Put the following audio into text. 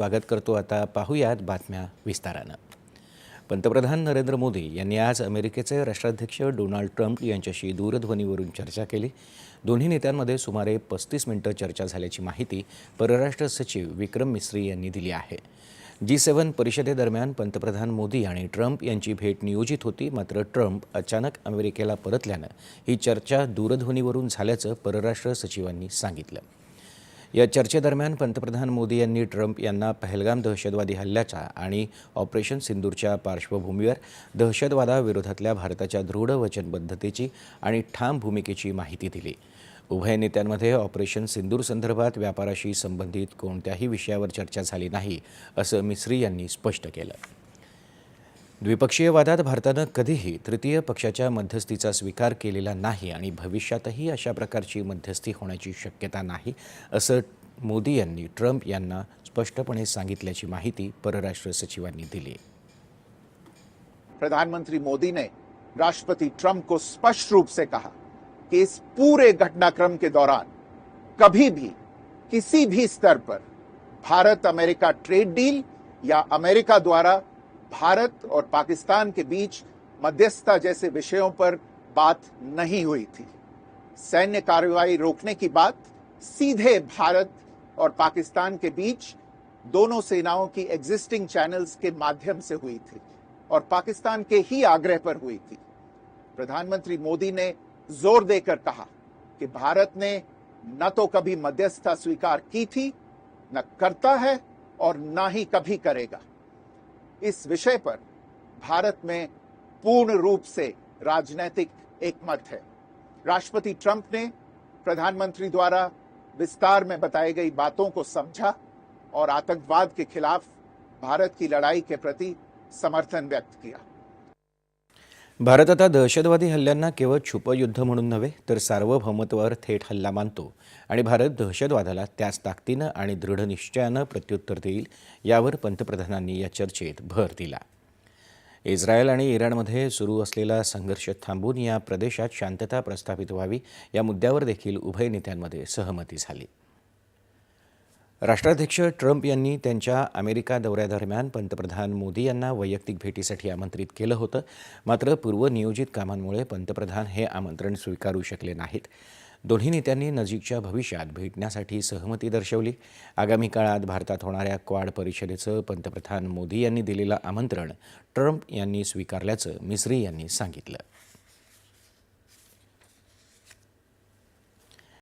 स्वागत करतो आता पाहूयात बातम्या विस्तारानं. पंतप्रधान नरेंद्र मोदी यांनी आज अमेरिकेचे राष्ट्राध्यक्ष डोनाल्ड ट्रम्प यांच्याशी दूरध्वनीवरून चर्चा केली. दोन्ही नेत्यांमध्ये सुमारे पस्तीस मिनिटं चर्चा झाल्याची माहिती परराष्ट्र सचिव विक्रम मिस्री यांनी दिली आहे. जी सेव्हन परिषदेदरम्यान पंतप्रधान मोदी आणि ट्रम्प यांची भेट नियोजित होती मात्र ट्रम्प अचानक अमेरिकेला परतल्यानं ही चर्चा दूरध्वनीवरून झाल्याचं परराष्ट्र सचिवांनी सांगितलं. या चर्चेदरम्यान पंतप्रधान मोदी यांनी ट्रम्प यांना पहलगाम दहशतवादी हल्ल्याच्या आणि ऑपरेशन सिंदूरच्या पार्श्वभूमीवर दहशतवादाविरोधातल्या भारताच्या दृढ वचनबद्धतेची आणि ठाम भूमिकेची माहिती दिली. उभय नेत्यांमध्ये ऑपरेशन सिंदूर संदर्भात व्यापाराशी संबंधित कोणत्याही विषयावर चर्चा झाली नाही असं मिस्री यांनी स्पष्ट केलं. द्विपक्षीय वादात भारतानं कधीही तृतीय पक्षाच्या मध्यस्थीचा स्वीकार केलेला नाही आणि भविष्यातही अशा प्रकारची मध्यस्थी होण्याची शक्यता नाही असं मोदी यांनी ट्रम्प यांना स्पष्टपणे सांगितल्याची माहिती परराष्ट्र सचिवांनी दिली. प्रधानमंत्री मोदी ने राष्ट्रपति को स्पष्ट रूप से कहा कि इस पूरे घटनाक्रम के दौरान कभी भी किसी भी स्तर पर भारत अमेरिका ट्रेड डील या अमेरिका द्वारा भारत और पाकिस्तान के बीच मध्यस्थता जैसे विषयों पर बात नहीं हुई थी। सैन्य कार्रवाई रोकने की बात, सीधे भारत और पाकिस्तान के बीच दोनों सेनाओं की एग्जिस्टिंग चैनल्स के माध्यम से हुई थी और पाकिस्तान के ही आग्रह पर हुई थी। प्रधानमंत्री मोदी ने ज़ोर देकर कहा कि भारत ने न तो कभी मध्यस्थता स्वीकार की थी, न करता है और ना ही कभी करेगा। इस विषय पर भारत में पूर्ण रूप से राजनीतिक एकमत है। राष्ट्रपति ट्रंप ने प्रधानमंत्री द्वारा विस्तार में बताई गई बातों को समझा और आतंकवाद के खिलाफ भारत की लड़ाई के प्रति समर्थन व्यक्त किया। भारत आता दहशतवादी हल्ल्यांना केवळ छुपं युद्ध म्हणून नव्हे तर सार्वभौमत्वावर थेट हल्ला मानतो. आणि भारत दहशतवादाला त्याच ताकदीनं आणि दृढ निश्चयानं प्रत्युत्तर देईल यावर पंतप्रधानांनी या चर्चेत भर दिला. इस्रायल आणि इराणमध्ये सुरू असलेला संघर्ष थांबून या प्रदेशात शांतता प्रस्थापित व्हावी या मुद्द्यावर देखील उभय नेत्यांमध्ये सहमती झाली. राष्ट्राध्यक्ष ट्रम्प यांनी त्यांच्या अमेरिका दौऱ्यादरम्यान पंतप्रधान मोदी यांना वैयक्तिक भेटीसाठी आमंत्रित केलं होतं. मात्र पूर्वनियोजित कामांमुळे पंतप्रधान हे आमंत्रण स्वीकारू शकले नाहीत. दोन्ही नेत्यांनी नजीकच्या भविष्यात भेटण्यासाठी सहमती दर्शवली. आगामी काळात भारतात होणाऱ्या क्वाड परिषदेचं पंतप्रधान मोदी यांनी दिलेलं आमंत्रण ट्रम्प यांनी स्वीकारल्याचं मिस्री यांनी सांगितलं.